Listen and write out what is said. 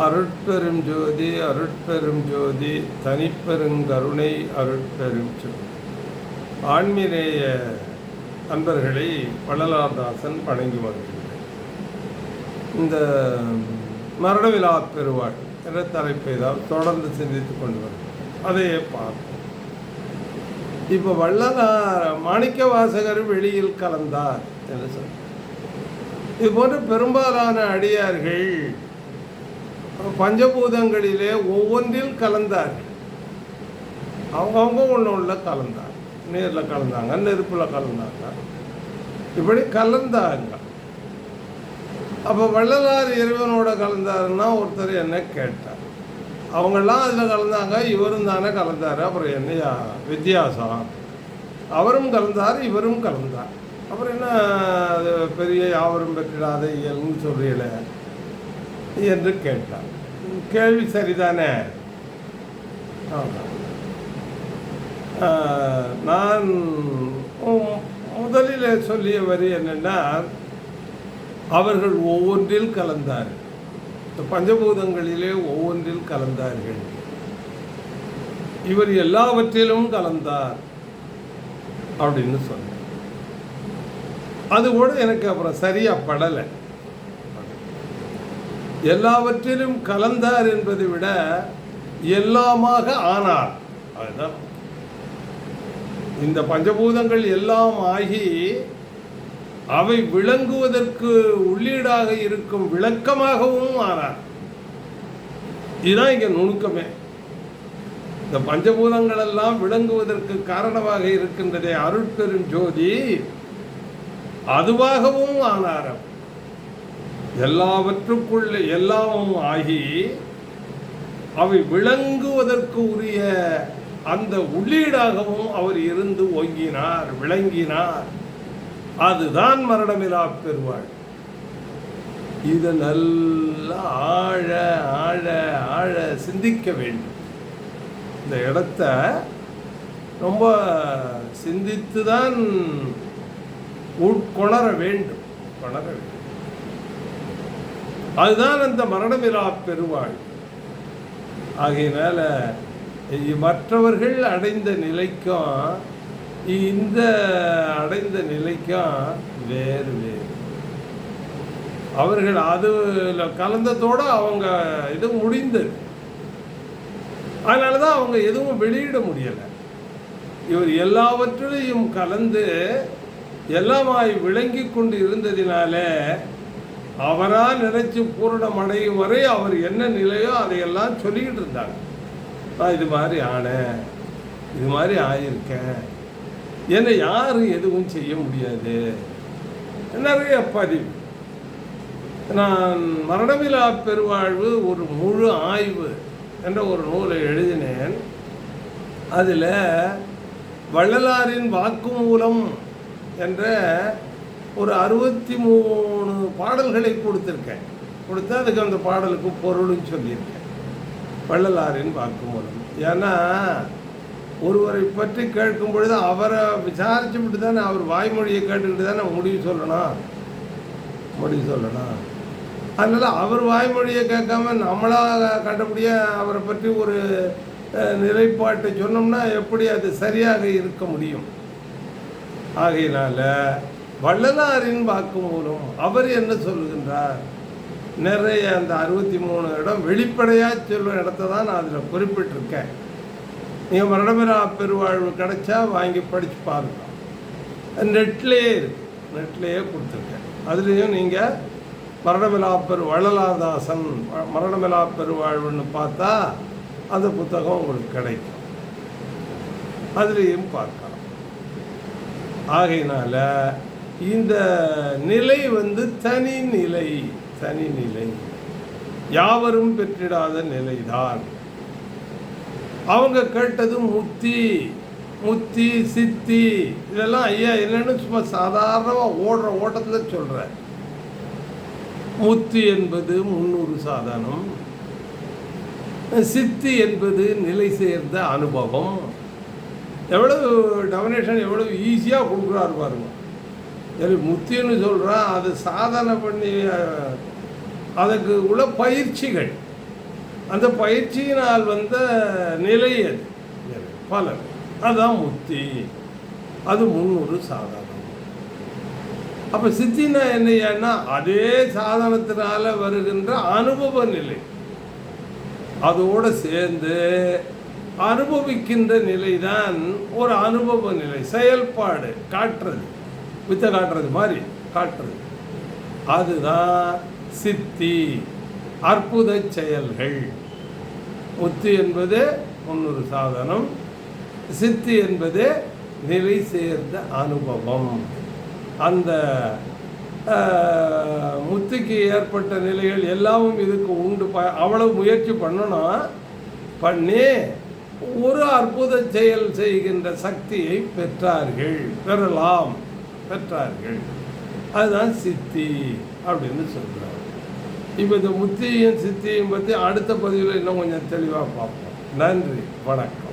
அருட்பெரும் ஜோதி அருட்பெரும் ஜோதி தனிப்பெருங்கருணை அருட்பெரும் ஜோதி ஆன்மீக அன்பர்களை வள்ளலார்தாசன் வணங்கி வருகின்றேன். இந்த மரணவிழா பெருவாள் என்ற தலைப்பை தான் தொடர்ந்து சிந்தித்துக் கொண்டு வருகிறோம் அதையே பார்ப்போம். இப்போ வள்ளலார் மாணிக்க வாசகர் வெளியில் கலந்தார் என்று சொன்னார் இது போன்ற பெரும்பாலான அடியார்கள் பஞ்சபூதங்களிலே ஒவ்வொன்றில் கலந்தார். அவங்கவுங்க ஒன்று உள்ள கலந்தாங்க. நீரில் கலந்தாங்க நெருப்பில் கலந்தாங்க. இப்படி கலந்தாங்க. அப்போ வள்ளலார் இறைவனோட கலந்தாருன்னா ஒருத்தர் என்ன கேட்டார். அவங்கெல்லாம் அதில் கலந்தாங்க இவரும் தானே கலந்தார். அப்புறம் என்னையா? வித்தியாசம். அவரும் கலந்தார் இவரும் கலந்தார். அப்புறம் என்ன அது பெரிய யாவரும் பெற்றிடாத இயல்னு சொல்றீங்களே. என்று கேட்டார் கேள்வி சரிதானே? ஆமாம். நான் முதலில் சொல்லிய வரி என்னென்னா அவர்கள் ஒவ்வொன்றில் கலந்தார் இந்த பஞ்சபூதங்களிலே ஒவ்வொன்றில் கலந்தார்கள். இவர் எல்லாவற்றிலும் கலந்தார் அப்படின்னு சொன்னார். அது கூட எனக்கு அப்புறம் சரியா படலை. எல்லாவற்றிலும் கலந்தார் என்பதை விட எல்லாமாக ஆனார். அதுதான். இந்த பஞ்சபூதங்கள் எல்லாம் ஆகி அவை விளங்குவதற்கு உள்ளீடாக இருக்கும் விளக்கமாகவும் ஆனார். இதுதான் இங்கே நுணுக்கமே. இந்த பஞ்சபூதங்கள் எல்லாம் விளங்குவதற்கு காரணமாக இருக்கின்றதே அருட்பெரும் ஜோதி அதுவாகவும் ஆனார் அவர். எல்லாவற்றுக்குள்ள எல்லாமும் ஆகி அவை விளங்குவதற்கு உரிய அந்த உள்ளீடாகவும் அவர் இருந்து ஓங்கினார் விளங்கினார். அதுதான் மரணமிலா பெறுவாள் இதை நல்லா ஆழ ஆழ ஆழ சிந்திக்க வேண்டும். இந்த இடத்த ரொம்ப சிந்தித்து தான் உட்கொணர வேண்டும். கொணர வேண்டும். அதுதான் அந்த மரணமிலா பெருவாள் ஆகையினால மற்றவர்கள் அடைந்த நிலைக்கும் இந்த அடைந்த நிலைக்கும் வேறு வேறு. அவர்கள் அதுல கலந்ததோட அவங்க இது முடிந்தது. அதனால தான் அவங்க எதுவும் வெளியிட முடியலை. இவர் எல்லாவற்றிலையும் கலந்து எல்லாமாய் விளங்கி கொண்டு இருந்ததினாலே அவரா நினைச்சு பூரணம் அடையும் வரை அவர் என்ன நிலையோ அதையெல்லாம் சொல்லிக்கிட்டு இருந்தாங்க நான் இது மாதிரி ஆனேன் இது மாதிரி ஆயிருக்கேன் என்னை யாரும் எதுவும் செய்ய முடியாது. நிறைய பதிவு. நான் மரணமிலா பெருவாழ்வு ஒரு முழு ஆய்வு என்ற ஒரு நூலை எழுதினேன். அதில் வள்ளலாரின் வாக்குமூலம் என்ற ஒரு அறுபத்தி மூணு பாடல்களை கொடுத்துருக்கேன். கொடுத்து அதுக்கு அந்த பாடலுக்கு பொருள்னு சொல்லியிருக்கேன். வள்ளலாரின் வாக்குமூலம் ஏன்னா ஒருவரை பற்றி கேட்கும் பொழுது அவரை விசாரிச்சுவிட்டு தானே அவர் வாய்மொழியை கேட்டுக்கிட்டு தானே முடிவு சொல்லணும். முடிவு சொல்லணும். அதனால் அவர் வாய்மொழியை கேட்காம நம்மளாக கண்டபடிய அவரை பற்றி ஒரு நிலைப்பாட்டை சொன்னோம்னா எப்படி அது சரியாக இருக்க முடியும்? ஆகையினால வள்ளலாரின் வாக்கு மூலம் அவர் என்ன சொல்கின்றார் நிறைய அந்த அறுபத்தி மூணு இடம் வெளிப்படையாக சொல்லும் இடத்த தான் நான் அதில் குறிப்பிட்டிருக்கேன். நீங்கள் மரணமிரா பெருவாழ்வு கிடைச்சா வாங்கி படித்து பாருங்க. நெட்லேயே இருக்கு. நெட்லேயே கொடுத்துருக்கேன். அதுலேயும் நீங்கள் மரணமிலா பெரு வள்ளலாதாசன் மரணமிலா பெருவாழ்வுன்னு பார்த்தா அந்த புத்தகம் உங்களுக்கு கிடைக்கும். அதுலேயும் பார்க்கலாம். ஆகையினால இந்த நிலை வந்து தனி நிலை தனி நிலை. யாவரும் பெற்றிடாத நிலைதான். அவங்க கேட்டது முத்தி முத்தி சித்தி இதெல்லாம் ஐயா என்னன்னு சும்மா சாதாரணமாக ஓடுற ஓட்டத்தில் சொல்கிறேன் முத்தி என்பது முன்னூறு சாதனம். சித்தி என்பது நிலை சேர்ந்த அனுபவம். எவ்வளவு டெவனேஷன் எவ்வளவு ஈஸியாக கொடுக்குறாரு பாருங்கள் சரி முத்தின்னு சொல்கிறான் அது சாதனை பண்ணி அதுக்கு உள்ள பயிற்சிகள். அந்த பயிற்சியினால் வந்த நிலை அது பலன். அதுதான் முத்தி. அது முன்னூறு சாதனம். அப்போ சித்தினா என்னையானா அதே சாதனத்தினால வருகின்ற அனுபவ நிலை. அதோடு சேர்ந்து அனுபவிக்கின்ற நிலைதான் ஒரு அனுபவ நிலை செயல்பாடு காட்டுறது. வித்தை காட்டுறது மாதிரி காட்டுறது. அதுதான் சித்தி அற்புத செயல்கள். ஒத்து என்பது முன்னொரு சாதனம். சித்தி என்பது நிலை சேர்ந்த அனுபவம். அந்த முத்துக்கு ஏற்பட்ட நிலைகள் எல்லாமும் இதுக்கு உண்டு. ப அவ்வளவு முயற்சி பண்ணணும் பண்ணி ஒரு அற்புத செயல் செய்கின்ற சக்தியை பெற்றார்கள். பெறலாம். பெற்றார்கள். அதுதான் சித்தி அப்படின்னு சொல்கிறார் இப்போ இந்த முத்தியும் சித்தியும் பற்றி அடுத்த பதிவில் இன்னும் கொஞ்சம் தெளிவாக பார்ப்போம். நன்றி வணக்கம்.